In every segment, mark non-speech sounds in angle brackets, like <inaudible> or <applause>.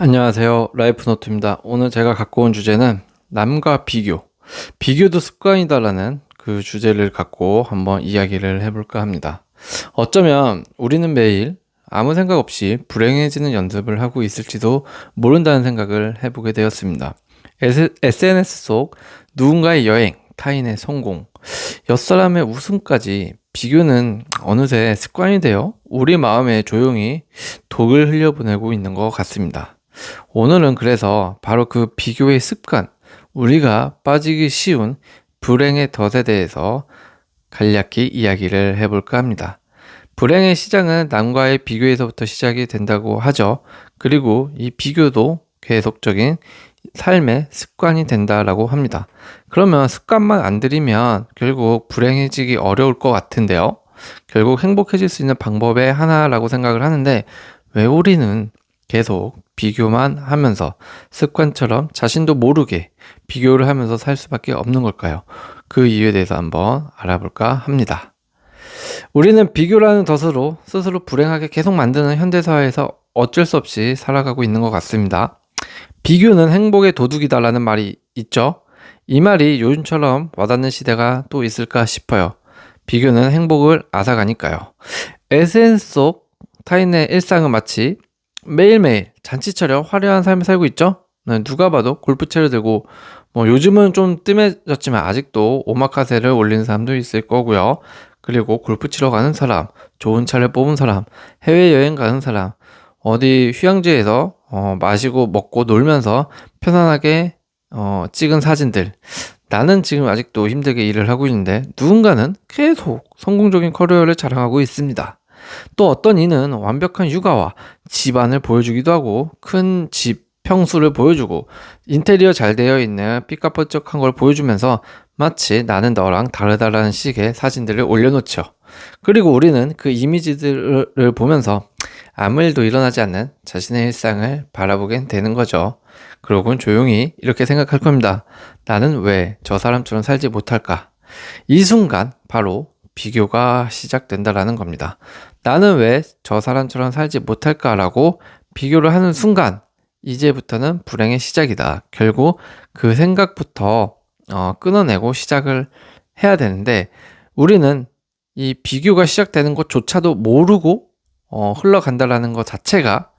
안녕하세요. 라이프노트입니다. 오늘 제가 갖고 온 주제는 남과 비교. 비교도 습관이다라는 그 주제를 갖고 한번 이야기를 해볼까 합니다. 어쩌면 우리는 매일 아무 생각 없이 불행해지는 연습을 하고 있을지도 모른다는 생각을 해보게 되었습니다. SNS 속 누군가의 여행, 타인의 성공, 옆사람의 우승까지 비교는 어느새 습관이 되어 우리 마음에 조용히 독을 흘려보내고 있는 것 같습니다. 오늘은 그래서 바로 그 비교의 습관, 우리가 빠지기 쉬운 불행의 덫에 대해서 간략히 이야기를 해볼까 합니다. 불행의 시작은 남과의 비교에서부터 시작이 된다고 하죠. 그리고 이 비교도 계속적인 삶의 습관이 된다라고 합니다. 그러면 습관만 안 들이면 결국 불행해지기 어려울 것 같은데요. 결국 행복해질 수 있는 방법의 하나라고 생각을 하는데 왜 우리는 계속 비교만 하면서 습관처럼 자신도 모르게 비교를 하면서 살 수밖에 없는 걸까요? 그 이유에 대해서 한번 알아볼까 합니다. 우리는 비교라는 덫으로 스스로 불행하게 계속 만드는 현대사회에서 어쩔 수 없이 살아가고 있는 것 같습니다. 비교는 행복의 도둑이다라는 말이 있죠. 이 말이 요즘처럼 와닿는 시대가 또 있을까 싶어요. 비교는 행복을 앗아가니까요. 에센스 속 타인의 일상은 마치 매일매일 잔치처럼 화려한 삶을 살고 있죠? 네, 누가 봐도 골프채를 들고 뭐 요즘은 좀 뜸해졌지만 아직도 오마카세를 올리는 사람도 있을 거고요. 그리고 골프 치러 가는 사람, 좋은 차를 뽑은 사람, 해외여행 가는 사람, 어디 휴양지에서 어, 마시고 먹고 놀면서 편안하게 어, 찍은 사진들. 나는 지금 아직도 힘들게 일을 하고 있는데 누군가는 계속 성공적인 커리어를 자랑하고 있습니다. 또 어떤 이는 완벽한 육아와 집안을 보여주기도 하고 큰 집 평수를 보여주고 인테리어 잘 되어 있는 삐까뻔쩍한 걸 보여주면서 마치 나는 너랑 다르다라는 식의 사진들을 올려놓죠. 그리고 우리는 그 이미지들을 보면서 아무 일도 일어나지 않는 자신의 일상을 바라보게 되는 거죠. 그러곤 조용히 이렇게 생각할 겁니다. 나는 왜 저 사람처럼 살지 못할까? 이 순간 바로 비교가 시작된다라는 겁니다. 나는 왜 저 사람처럼 살지 못할까라고 비교를 하는 순간 이제부터는 불행의 시작이다. 결국 그 생각부터 어, 끊어내고 시작을 해야 되는데 우리는 이 비교가 시작되는 것조차도 모르고 어, 흘러간다라는 것 자체가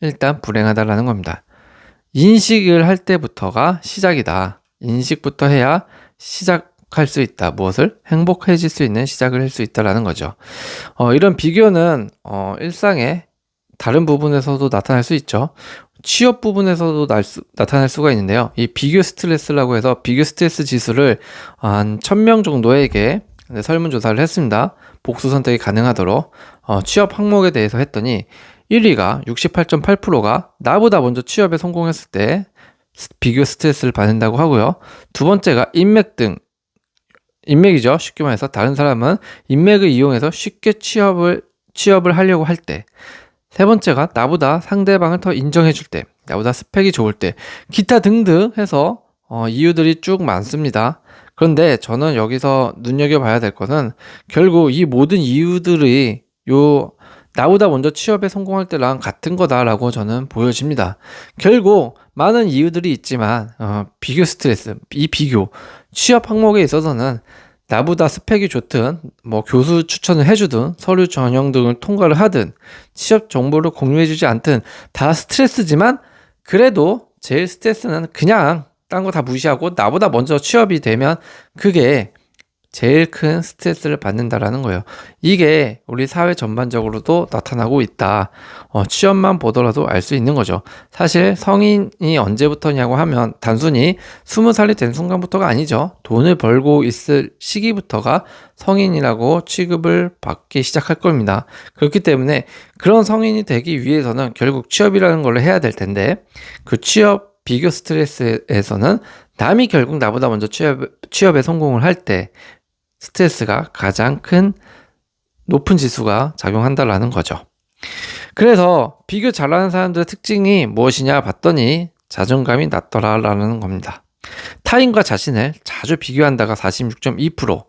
일단 불행하다라는 겁니다. 인식을 할 때부터가 시작이다. 인식부터 해야 시작 할 수 있다. 무엇을? 행복해질 수 있는 시작을 할 수 있다라는 거죠. 어, 이런 비교는 어, 일상의 다른 부분에서도 나타날 수 있죠. 취업 부분에서도 수, 나타날 수가 있는데요. 이 비교 스트레스라고 해서 비교 스트레스 지수를 한 1000명 정도에게 설문조사를 했습니다. 복수 선택이 가능하도록 어, 취업 항목에 대해서 했더니 1위가 68.8%가 나보다 먼저 취업에 성공했을 때 비교 스트레스를 받는다고 하고요. 두 번째가 인맥 등 인맥이죠. 쉽게 말해서 다른 사람은 인맥을 이용해서 쉽게 취업을 취업을 하려고 할 때. 세 번째가 나보다 상대방을 더 인정해 줄 때, 나보다 스펙이 좋을 때, 기타 등등 해서 어, 이유들이 쭉 많습니다. 그런데 저는 여기서 눈여겨봐야 될 것은 결국 이 모든 이유들이 요 나보다 먼저 취업에 성공할 때랑 같은 거다라고 저는 보여집니다. 결국 많은 이유들이 있지만 어, 비교 스트레스, 이 비교, 취업 항목에 있어서는 나보다 스펙이 좋든 뭐 교수 추천을 해주든 서류 전형 등을 통과를 하든 취업 정보를 공유해주지 않든 다 스트레스지만 그래도 제일 스트레스는 그냥 딴 거 다 무시하고 나보다 먼저 취업이 되면 그게 제일 큰 스트레스를 받는다라는 거예요. 이게 우리 사회 전반적으로도 나타나고 있다. 어, 취업만 보더라도 알 수 있는 거죠. 사실 성인이 언제부터냐고 하면 단순히 스무 살이 된 순간부터가 아니죠. 돈을 벌고 있을 시기부터가 성인이라고 취급을 받기 시작할 겁니다. 그렇기 때문에 그런 성인이 되기 위해서는 결국 취업이라는 걸 해야 될 텐데 그 취업 비교 스트레스에서는 남이 결국 나보다 먼저 취업, 취업에 성공을 할 때 스트레스가 가장 큰 높은 지수가 작용한다라는 거죠. 그래서 비교 잘하는 사람들의 특징이 무엇이냐 봤더니 자존감이 낮더라라는 겁니다. 타인과 자신을 자주 비교한다가 46.2%,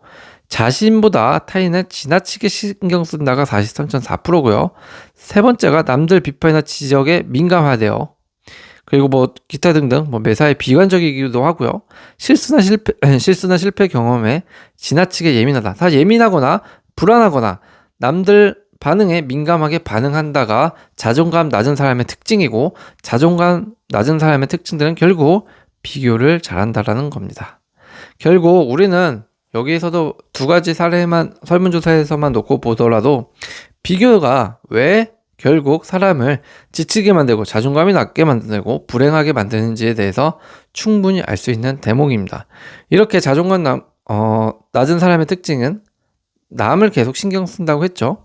자신보다 타인을 지나치게 신경 쓴다가 43.4%고요. 세 번째가 남들 비판이나 지적에 민감하대요. 그리고 뭐 기타 등등 뭐 매사에 비관적이기도 하고요. 실수나 실패 <clears throat> 실수나 실패 경험에 지나치게 예민하다. 다 예민하거나 불안하거나 남들 반응에 민감하게 반응한다가 자존감 낮은 사람의 특징이고 자존감 낮은 사람의 특징들은 결국 비교를 잘한다라는 겁니다. 결국 우리는 여기에서도 두 가지 사례만 설문조사에서만 놓고 보더라도 비교가 왜 결국 사람을 지치게 만들고 자존감이 낮게 만들고 불행하게 만드는지에 대해서 충분히 알 수 있는 대목입니다. 이렇게 자존감 남, 어, 낮은 사람의 특징은 남을 계속 신경 쓴다고 했죠.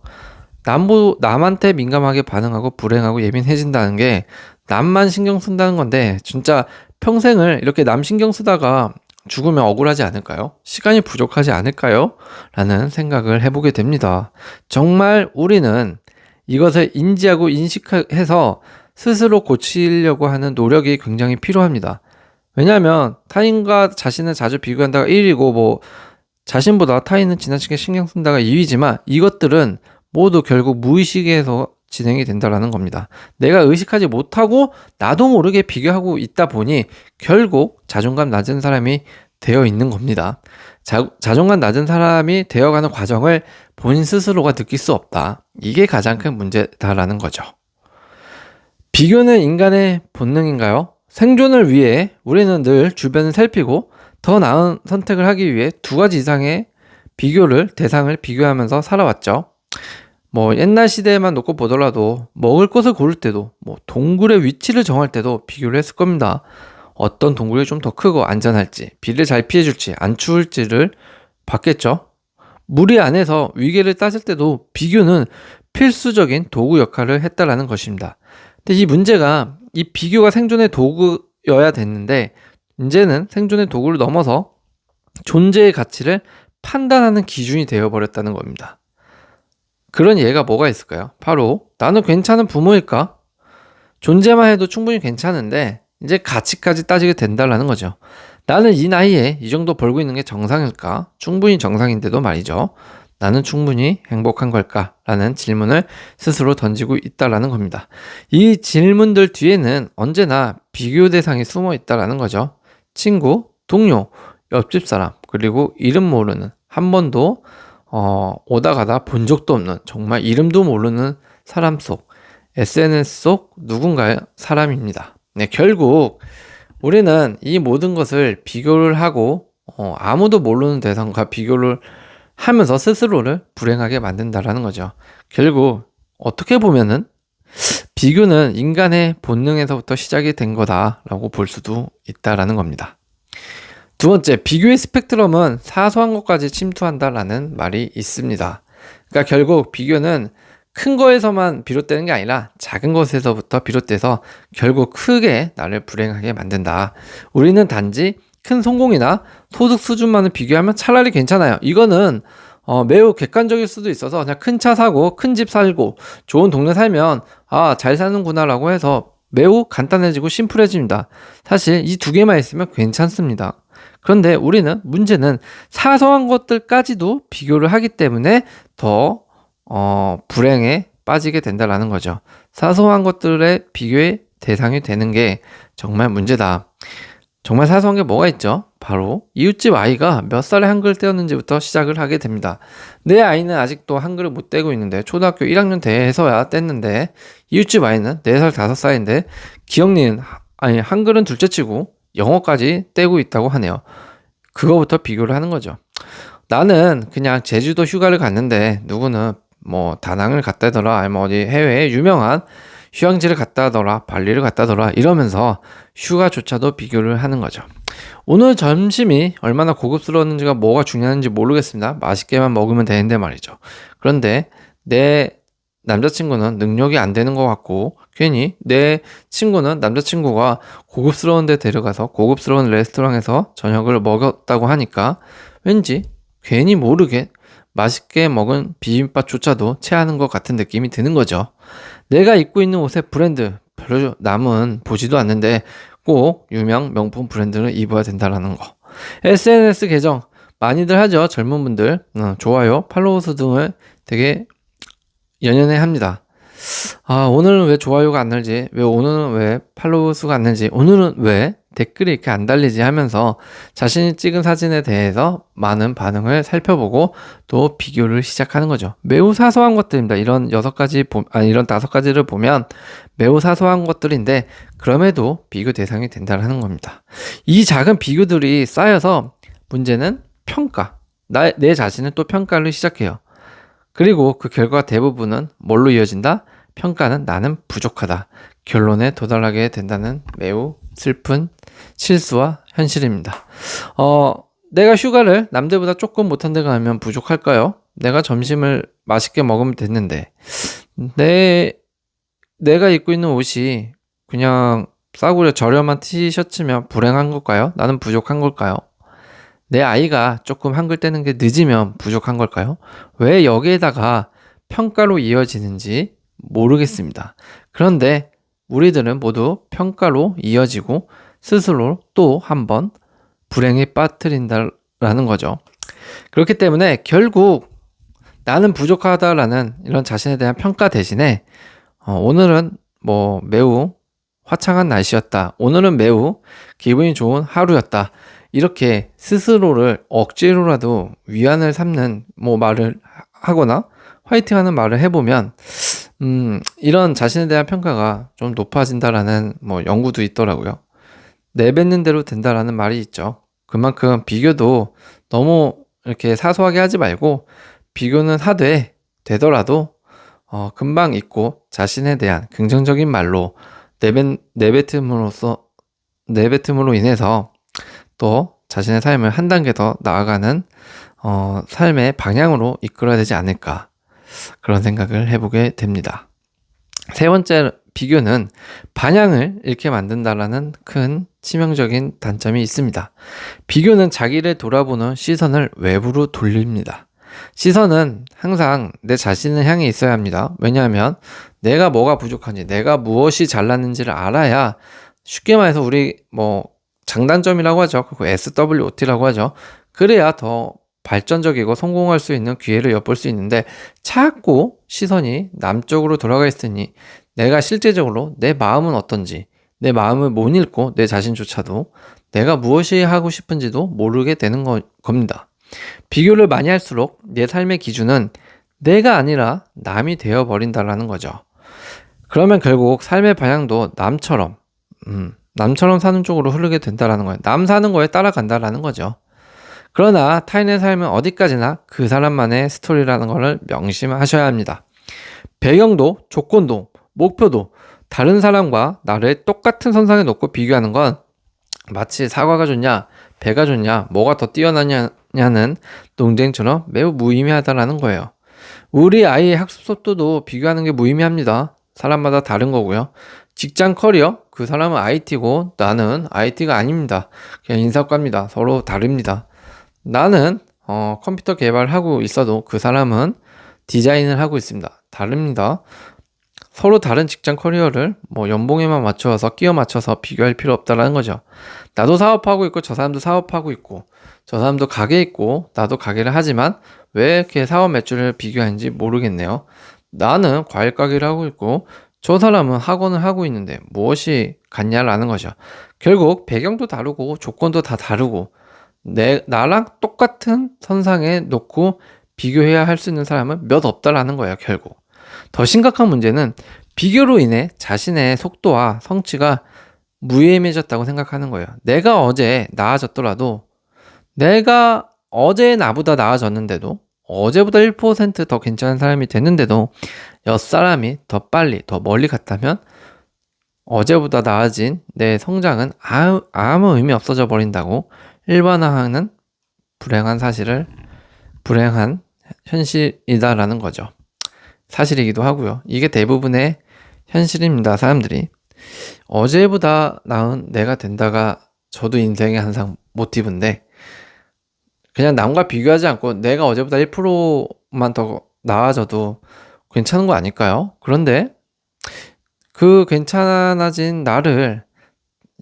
남보, 남한테 민감하게 반응하고 불행하고 예민해진다는 게 남만 신경 쓴다는 건데 진짜 평생을 이렇게 남 신경 쓰다가 죽으면 억울하지 않을까요? 시간이 부족하지 않을까요? 라는 생각을 해보게 됩니다. 정말 우리는 이것을 인지하고 인식해서 스스로 고치려고 하는 노력이 굉장히 필요합니다. 왜냐하면 타인과 자신을 자주 비교한다가 1위고 뭐 자신보다 타인은 지나치게 신경 쓴다가 2위지만 이것들은 모두 결국 무의식에서 진행이 된다라는 겁니다. 내가 의식하지 못하고 나도 모르게 비교하고 있다 보니 결국 자존감 낮은 사람이 되어 있는 겁니다. 자, 자존감 낮은 사람이 되어가는 과정을 본인 스스로가 느낄 수 없다. 이게 가장 큰 문제다라는 거죠. 비교는 인간의 본능인가요? 생존을 위해 우리는 늘 주변을 살피고 더 나은 선택을 하기 위해 두 가지 이상의 비교를 대상을 비교하면서 살아왔죠. 뭐 옛날 시대에만 놓고 보더라도 먹을 것을 고를 때도 뭐 동굴의 위치를 정할 때도 비교를 했을 겁니다. 어떤 동굴이 좀 더 크고 안전할지, 비를 잘 피해줄지, 안 추울지를 봤겠죠. 무리 안에서 위계를 따질 때도 비교는 필수적인 도구 역할을 했다라는 것입니다. 근데 이 문제가 이 비교가 생존의 도구여야 됐는데 이제는 생존의 도구를 넘어서 존재의 가치를 판단하는 기준이 되어버렸다는 겁니다. 그런 예가 뭐가 있을까요? 바로 나는 괜찮은 부모일까? 존재만 해도 충분히 괜찮은데 이제 가치까지 따지게 된다라는 거죠. 나는 이 나이에 이 정도 벌고 있는 게 정상일까? 충분히 정상인데도 말이죠. 나는 충분히 행복한 걸까? 라는 질문을 스스로 던지고 있다라는 겁니다. 이 질문들 뒤에는 언제나 비교 대상이 숨어 있다라는 거죠. 친구, 동료, 옆집 사람, 그리고 이름 모르는, 한 번도 어, 오다 가다 본 적도 없는, 정말 이름도 모르는 사람 속, SNS 속 누군가의 사람입니다. 네, 결국 우리는 이 모든 것을 비교를 하고 어, 아무도 모르는 대상과 비교를 하면서 스스로를 불행하게 만든다라는 거죠. 결국 어떻게 보면은 비교는 인간의 본능에서부터 시작이 된 거다라고 볼 수도 있다라는 겁니다. 두 번째, 비교의 스펙트럼은 사소한 것까지 침투한다라는 말이 있습니다. 그러니까 결국 비교는 큰 거에서만 비롯되는 게 아니라 작은 것에서부터 비롯돼서 결국 크게 나를 불행하게 만든다. 우리는 단지 큰 성공이나 소득 수준만을 비교하면 차라리 괜찮아요. 이거는 어, 매우 객관적일 수도 있어서 그냥 큰 차 사고 큰 집 살고 좋은 동네 살면 아, 잘 사는구나라고 해서 매우 간단해지고 심플해집니다. 사실 이 두 개만 있으면 괜찮습니다. 그런데 우리는 문제는 사소한 것들까지도 비교를 하기 때문에 더 어, 불행에 빠지게 된다라는 거죠. 사소한 것들의 비교의 대상이 되는 게 정말 문제다. 정말 사소한 게 뭐가 있죠? 바로 이웃집 아이가 몇 살에 한글 떼었는지부터 시작을 하게 됩니다. 내 아이는 아직도 한글을 못 떼고 있는데 초등학교 1학년 돼서야 뗐는데 이웃집 아이는 4살 5살인데 기억니는 아니 한글은 둘째치고 영어까지 떼고 있다고 하네요. 그거부터 비교를 하는 거죠. 나는 그냥 제주도 휴가를 갔는데 누구는 뭐 다낭을 갔다더라 아니면 어디 해외에 유명한 휴양지를 갔다더라 발리를 갔다더라 이러면서 휴가조차도 비교를 하는 거죠. 오늘 점심이 얼마나 고급스러웠는지가 뭐가 중요한지 모르겠습니다. 맛있게만 먹으면 되는데 말이죠. 그런데 내 남자친구는 능력이 안 되는 것 같고 괜히 내 친구는 남자친구가 고급스러운 데 데려가서 고급스러운 레스토랑에서 저녁을 먹었다고 하니까 왠지 괜히 모르게 맛있게 먹은 비빔밥조차도 체하는 것 같은 느낌이 드는 거죠. 내가 입고 있는 옷의 브랜드 별로 남은 보지도 않는데 꼭 유명 명품 브랜드를 입어야 된다라는 거. SNS 계정 많이들 하죠. 젊은 분들 어, 좋아요, 팔로우 수 등을 되게 연연해 합니다. 아, 오늘은 왜 좋아요가 안 늘지? 왜 오늘은 왜 팔로우 수가 안 늘지? 오늘은 왜 댓글이 이렇게 안 달리지 하면서 자신이 찍은 사진에 대해서 많은 반응을 살펴보고 또 비교를 시작하는 거죠. 매우 사소한 것들입니다. 이런 여섯 가지, 아니, 이런 다섯 가지를 보면 매우 사소한 것들인데 그럼에도 비교 대상이 된다는 겁니다. 이 작은 비교들이 쌓여서 문제는 평가. 나, 내 자신은 또 평가를 시작해요. 그리고 그 결과 대부분은 뭘로 이어진다? 평가는 나는 부족하다. 결론에 도달하게 된다는 매우 슬픈 실수와 현실입니다. 어, 내가 휴가를 남들보다 조금 못한 데 가면 부족할까요? 내가 점심을 맛있게 먹으면 됐는데, 내, 내가 입고 있는 옷이 그냥 싸구려 저렴한 티셔츠면 불행한 걸까요? 나는 부족한 걸까요? 내 아이가 조금 한글 떼는 게 늦으면 부족한 걸까요? 왜 여기에다가 평가로 이어지는지 모르겠습니다. 그런데 우리들은 모두 평가로 이어지고 스스로 또 한번 불행에 빠뜨린다라는 거죠. 그렇기 때문에 결국 나는 부족하다라는 이런 자신에 대한 평가 대신에 어, 오늘은 뭐 매우 화창한 날씨였다. 오늘은 매우 기분이 좋은 하루였다. 이렇게 스스로를 억지로라도 위안을 삼는 뭐 말을 하거나 화이팅 하는 말을 해보면 음, 이런 자신에 대한 평가가 좀 높아진다라는 뭐 연구도 있더라고요. 내뱉는 대로 된다라는 말이 있죠. 그만큼 비교도 너무 이렇게 사소하게 하지 말고 비교는 하되 되더라도 어, 금방 잊고 자신에 대한 긍정적인 말로 내뱉, 내뱉음으로써 내뱉음으로 인해서 또 자신의 삶을 한 단계 더 나아가는 어, 삶의 방향으로 이끌어야 되지 않을까 그런 생각을 해보게 됩니다. 세 번째 비교는 반향을 잃게 만든다라는 큰 치명적인 단점이 있습니다. 비교는 자기를 돌아보는 시선을 외부로 돌립니다. 시선은 항상 내 자신을 향해 있어야 합니다. 왜냐하면 내가 뭐가 부족한지, 내가 무엇이 잘났는지를 알아야 쉽게 말해서 우리 뭐 장단점이라고 하죠. 그리고 SWOT라고 하죠. 그래야 더 발전적이고 성공할 수 있는 기회를 엿볼 수 있는데 자꾸 시선이 남쪽으로 돌아가 있으니 내가 실제적으로 내 마음은 어떤지 내 마음을 못 읽고 내 자신조차도 내가 무엇이 하고 싶은지도 모르게 되는 거, 겁니다. 비교를 많이 할수록 내 삶의 기준은 내가 아니라 남이 되어 버린다라는 거죠. 그러면 결국 삶의 방향도 남처럼 음, 남처럼 사는 쪽으로 흐르게 된다라는 거예요. 남 사는 거에 따라간다라는 거죠. 그러나 타인의 삶은 어디까지나 그 사람만의 스토리라는 것을 명심하셔야 합니다. 배경도, 조건도, 목표도 다른 사람과 나를 똑같은 선상에 놓고 비교하는 건 마치 사과가 좋냐, 배가 좋냐, 뭐가 더 뛰어나냐는 논쟁처럼 매우 무의미하다라는 거예요. 우리 아이의 학습 속도도 비교하는 게 무의미합니다. 사람마다 다른 거고요. 직장 커리어, 그 사람은 IT고 나는 IT가 아닙니다. 그냥 인사과입니다. 서로 다릅니다. 나는 어, 컴퓨터 개발하고 있어도 그 사람은 디자인을 하고 있습니다. 다릅니다. 서로 다른 직장 커리어를 뭐 연봉에만 맞춰서 끼워 맞춰서 비교할 필요 없다라는 거죠. 나도 사업하고 있고 저 사람도 사업하고 있고 저 사람도 가게 있고 나도 가게를 하지만 왜 이렇게 사업 매출을 비교하는지 모르겠네요. 나는 과일 가게를 하고 있고 저 사람은 학원을 하고 있는데 무엇이 같냐라는 거죠. 결국 배경도 다르고 조건도 다 다르고 내, 나랑 똑같은 선상에 놓고 비교해야 할 수 있는 사람은 몇 없다라는 거예요, 결국. 더 심각한 문제는 비교로 인해 자신의 속도와 성취가 무의미해졌다고 생각하는 거예요. 내가 어제 나아졌더라도 내가 어제 나보다 나아졌는데도 어제보다 1%더 괜찮은 사람이 됐는데도 옆 사람이 더 빨리, 더 멀리 갔다면 어제보다 나아진 내 성장은 아무, 아무 의미 없어져 버린다고 일반화하는 불행한 사실을 불행한 현실이다라는 거죠. 사실이기도 하고요. 이게 대부분의 현실입니다. 사람들이 어제보다 나은 내가 된다가 저도 인생의 항상 모티브인데 그냥 남과 비교하지 않고 내가 어제보다 1%만 더 나아져도 괜찮은 거 아닐까요? 그런데 그 괜찮아진 나를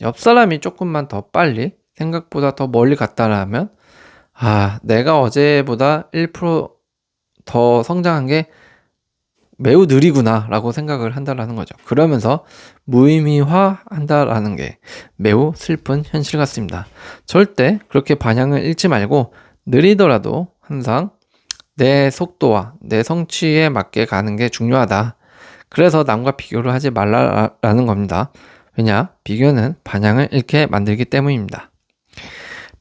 옆 사람이 조금만 더 빨리 생각보다 더 멀리 갔다라면 아, 내가 어제보다 1%더 성장한 게 매우 느리구나 라고 생각을 한다라는 거죠. 그러면서 무의미화 한다라는 게 매우 슬픈 현실 같습니다. 절대 그렇게 반향을 잃지 말고 느리더라도 항상 내 속도와 내 성취에 맞게 가는 게 중요하다. 그래서 남과 비교를 하지 말라라는 겁니다. 왜냐? 비교는 반향을 잃게 만들기 때문입니다.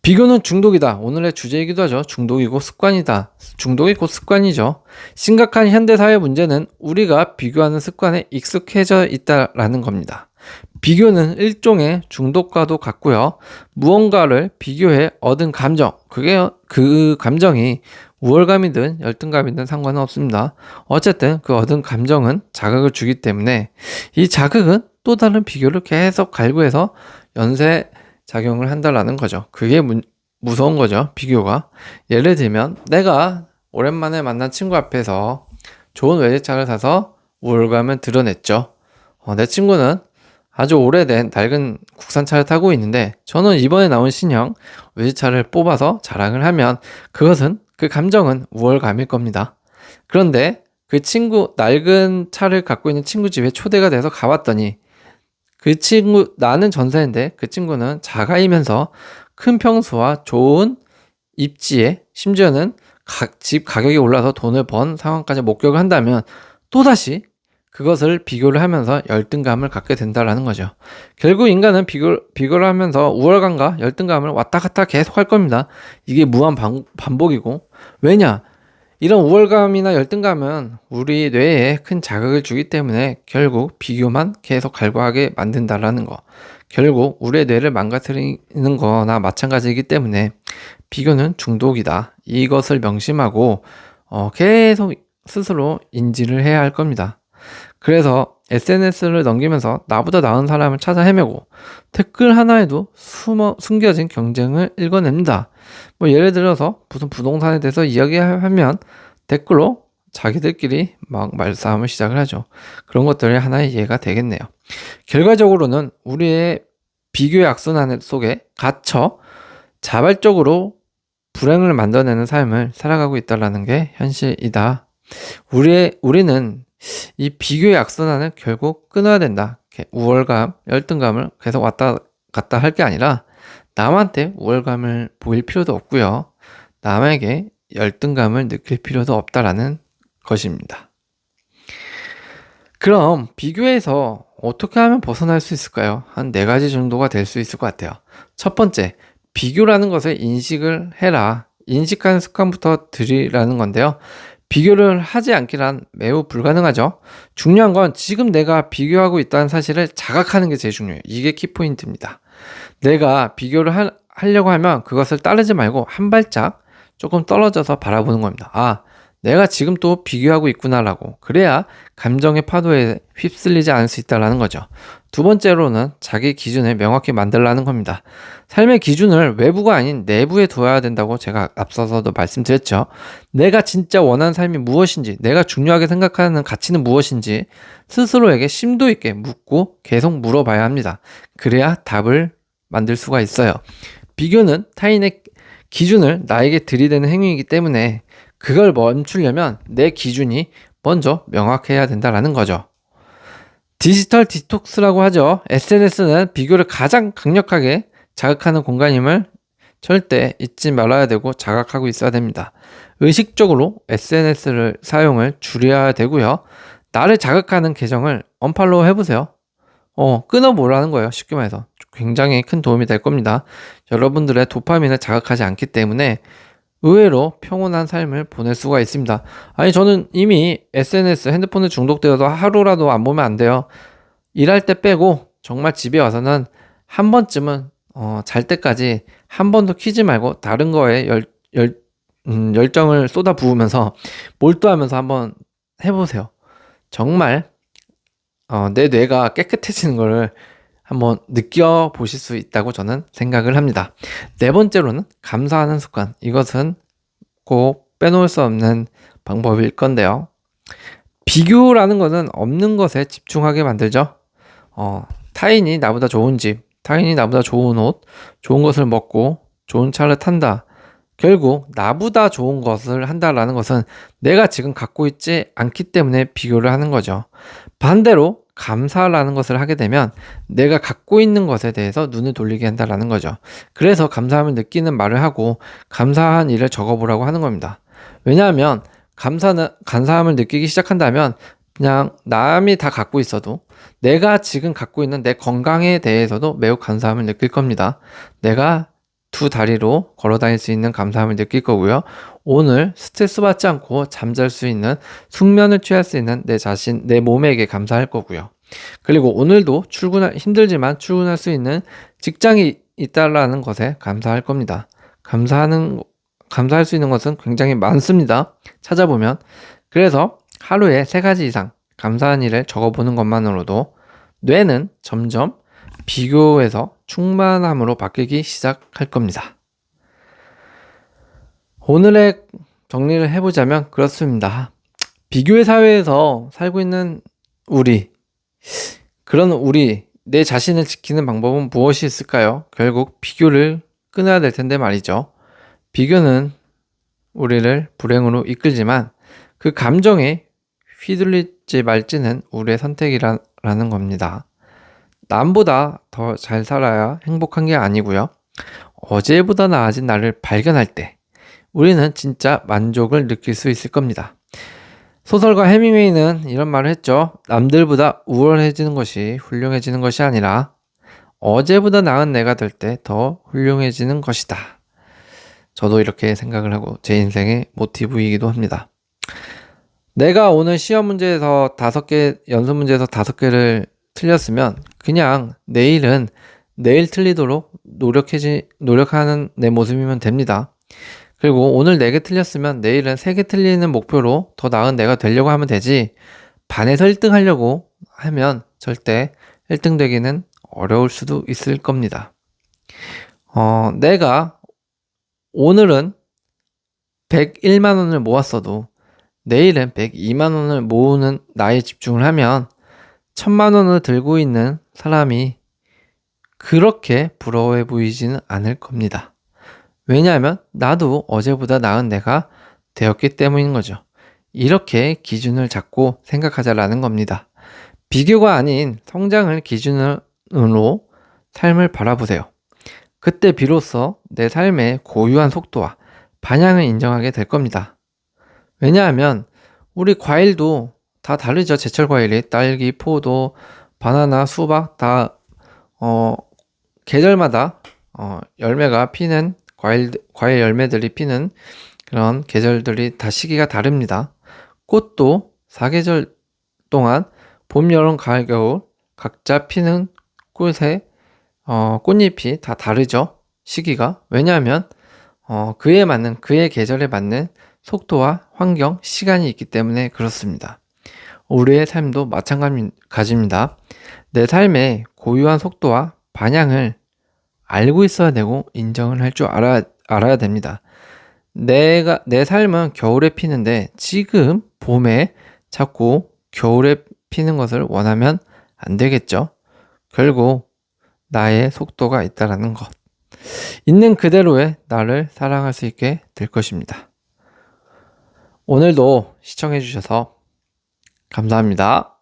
비교는 중독이다. 오늘의 주제이기도 하죠. 중독이고 습관이다. 중독이 곧 습관이죠. 심각한 현대사회 문제는 우리가 비교하는 습관에 익숙해져 있다라는 겁니다. 비교는 일종의 중독과도 같고요. 무언가를 비교해 얻은 감정, 그게 그 감정이 우월감이든 열등감이든 상관은 없습니다. 어쨌든 그 얻은 감정은 자극을 주기 때문에 이 자극은 또 다른 비교를 계속 갈구해서 연쇄 작용을 한다라는 거죠. 그게 무, 무서운 거죠. 비교가. 예를 들면 내가 오랜만에 만난 친구 앞에서 좋은 외제차를 사서 우월감을 드러냈죠. 어, 내 친구는 아주 오래된 낡은 국산차를 타고 있는데 저는 이번에 나온 신형 외제차를 뽑아서 자랑을 하면 그것은 그 감정은 우월감일 겁니다. 그런데 그 친구 낡은 차를 갖고 있는 친구 집에 초대가 돼서 가봤더니 그 친구 나는 전세인데 그 친구는 자가이면서 큰 평수와 좋은 입지에 심지어는 각, 집 가격이 올라서 돈을 번 상황까지 목격을 한다면 또다시 그것을 비교를 하면서 열등감을 갖게 된다라는 거죠. 결국 인간은 비교, 비교를 하면서 우월감과 열등감을 왔다 갔다 계속 할 겁니다. 이게 무한 반, 반복이고. 왜냐? 이런 우월감이나 열등감은 우리 뇌에 큰 자극을 주기 때문에 결국 비교만 계속 갈구하게 만든다라는 거. 결국 우리의 뇌를 망가뜨리는 거나 마찬가지이기 때문에 비교는 중독이다. 이것을 명심하고 어, 계속 스스로 인지를 해야 할 겁니다. 그래서 SNS를 넘기면서 나보다 나은 사람을 찾아 헤매고 댓글 하나에도 숨어, 숨겨진 경쟁을 읽어냅니다. 뭐 예를 들어서 무슨 부동산에 대해서 이야기하면 댓글로 자기들끼리 막 말싸움을 시작을 하죠. 그런 것들이 하나의 이해가 되겠네요. 결과적으로는 우리의 비교의 악순환 속에 갇혀 자발적으로 불행을 만들어내는 삶을 살아가고 있다는 게 현실이다. 우리의, 우리는 이 비교의 악순환을 결국 끊어야 된다. 우월감, 열등감을 계속 왔다 갔다 할 게 아니라 남한테 우월감을 보일 필요도 없고요. 남에게 열등감을 느낄 필요도 없다라는 것입니다. 그럼 비교에서 어떻게 하면 벗어날 수 있을까요? 한 네 가지 정도가 될 수 있을 것 같아요. 첫 번째, 비교라는 것을 인식을 해라. 인식하는 습관부터 들이라는 건데요. 비교를 하지 않기란 매우 불가능하죠. 중요한 건 지금 내가 비교하고 있다는 사실을 자각하는 게 제일 중요해요. 이게 키포인트입니다. 내가 비교를 하, 하려고 하면 그것을 따르지 말고 한 발짝 조금 떨어져서 바라보는 겁니다. 아, 내가 지금 또 비교하고 있구나라고. 그래야 감정의 파도에 휩쓸리지 않을 수 있다라는 거죠. 두 번째로는 자기 기준을 명확히 만들라는 겁니다. 삶의 기준을 외부가 아닌 내부에 두어야 된다고 제가 앞서서도 말씀드렸죠. 내가 진짜 원하는 삶이 무엇인지, 내가 중요하게 생각하는 가치는 무엇인지 스스로에게 심도 있게 묻고 계속 물어봐야 합니다. 그래야 답을 만들 수가 있어요. 비교는 타인의 기준을 나에게 들이대는 행위이기 때문에 그걸 멈추려면 내 기준이 먼저 명확해야 된다라는 거죠. 디지털 디톡스라고 하죠. SNS는 비교를 가장 강력하게 자극하는 공간임을 절대 잊지 말아야 되고 자각하고 있어야 됩니다. 의식적으로 SNS를 사용을 줄여야 되고요. 나를 자극하는 계정을 언팔로우 해보세요. 어, 끊어보라는 거예요. 쉽게 말해서. 굉장히 큰 도움이 될 겁니다. 여러분들의 도파민을 자극하지 않기 때문에 의외로 평온한 삶을 보낼 수가 있습니다. 아니, 저는 이미 SNS, 핸드폰에 중독되어서 하루라도 안 보면 안 돼요. 일할 때 빼고 정말 집에 와서는 한 번쯤은 어, 잘 때까지 한 번도 키지 말고 다른 거에 열, 열, 음, 열정을 쏟아 부으면서 몰두하면서 한번 해보세요. 정말 어, 내 뇌가 깨끗해지는 거를 한번 느껴보실 수 있다고 저는 생각을 합니다. 네 번째로는 감사하는 습관. 이것은 꼭 빼놓을 수 없는 방법일 건데요. 비교라는 것은 없는 것에 집중하게 만들죠. 어, 타인이 나보다 좋은 집, 타인이 나보다 좋은 옷, 좋은 것을 먹고 좋은 차를 탄다. 결국 나보다 좋은 것을 한다라는 것은 내가 지금 갖고 있지 않기 때문에 비교를 하는 거죠. 반대로 감사라는 것을 하게 되면 내가 갖고 있는 것에 대해서 눈을 돌리게 한다라는 거죠. 그래서 감사함을 느끼는 말을 하고 감사한 일을 적어보라고 하는 겁니다. 왜냐하면 감사는 감사함을 느끼기 시작한다면 그냥 남이 다 갖고 있어도 내가 지금 갖고 있는 내 건강에 대해서도 매우 감사함을 느낄 겁니다. 내가 두 다리로 걸어 다닐 수 있는 감사함을 느낄 거고요. 오늘 스트레스 받지 않고 잠잘 수 있는 숙면을 취할 수 있는 내 자신, 내 몸에게 감사할 거고요. 그리고 오늘도 출근할, 힘들지만 출근할 수 있는 직장이 있다라는 것에 감사할 겁니다. 감사하는, 감사할 수 있는 것은 굉장히 많습니다. 찾아보면. 그래서 하루에 세 가지 이상 감사한 일을 적어보는 것만으로도 뇌는 점점 비교에서 충만함으로 바뀌기 시작할 겁니다. 오늘의 정리를 해보자면 그렇습니다. 비교의 사회에서 살고 있는 우리, 그런 우리, 내 자신을 지키는 방법은 무엇이 있을까요? 결국 비교를 끊어야 될 텐데 말이죠. 비교는 우리를 불행으로 이끌지만 그 감정에 휘둘리지 말지는 우리의 선택이라는 겁니다. 남보다 더 잘 살아야 행복한 게 아니고요. 어제보다 나아진 나를 발견할 때 우리는 진짜 만족을 느낄 수 있을 겁니다. 소설가 해밍웨이는 이런 말을 했죠. 남들보다 우월해지는 것이 훌륭해지는 것이 아니라 어제보다 나은 내가 될 때 더 훌륭해지는 것이다. 저도 이렇게 생각을 하고 제 인생의 모티브이기도 합니다. 내가 오늘 시험 문제에서 다섯 개, 연습 문제에서 다섯 개를 틀렸으면 그냥 내일은 내일 틀리도록 노력해지, 노력하는 내 모습이면 됩니다. 그리고 오늘 4개 틀렸으면 내일은 3개 틀리는 목표로 더 나은 내가 되려고 하면 되지 반에서 1등 하려고 하면 절대 1등 되기는 어려울 수도 있을 겁니다. 어, 내가 오늘은 101만 원을 모았어도 내일은 102만 원을 모으는 나에 집중을 하면 천만 원을 들고 있는 사람이 그렇게 부러워해 보이지는 않을 겁니다. 왜냐하면 나도 어제보다 나은 내가 되었기 때문인 거죠. 이렇게 기준을 잡고 생각하자라는 겁니다. 비교가 아닌 성장을 기준으로 삶을 바라보세요. 그때 비로소 내 삶의 고유한 속도와 반향을 인정하게 될 겁니다. 왜냐하면 우리 과일도 다 다르죠. 제철 과일이 딸기, 포도, 바나나, 수박 다 어, 계절마다 어, 열매가 피는 과일 과일 열매들이 피는 그런 계절들이 다 시기가 다릅니다. 꽃도 사계절 동안 봄, 여름, 가을, 겨울 각자 피는 꽃의 어, 꽃잎이 다 다르죠. 시기가 왜냐하면 어, 그에 맞는 그의 계절에 맞는 속도와 환경, 시간이 있기 때문에 그렇습니다. 우리의 삶도 마찬가지입니다. 내 삶의 고유한 속도와 반향을 알고 있어야 되고 인정을 할 줄 알아야, 알아야 됩니다. 내가, 내 삶은 겨울에 피는데 지금 봄에 자꾸 겨울에 피는 것을 원하면 안 되겠죠. 결국 나의 속도가 있다라는 것. 있는 그대로의 나를 사랑할 수 있게 될 것입니다. 오늘도 시청해 주셔서 감사합니다.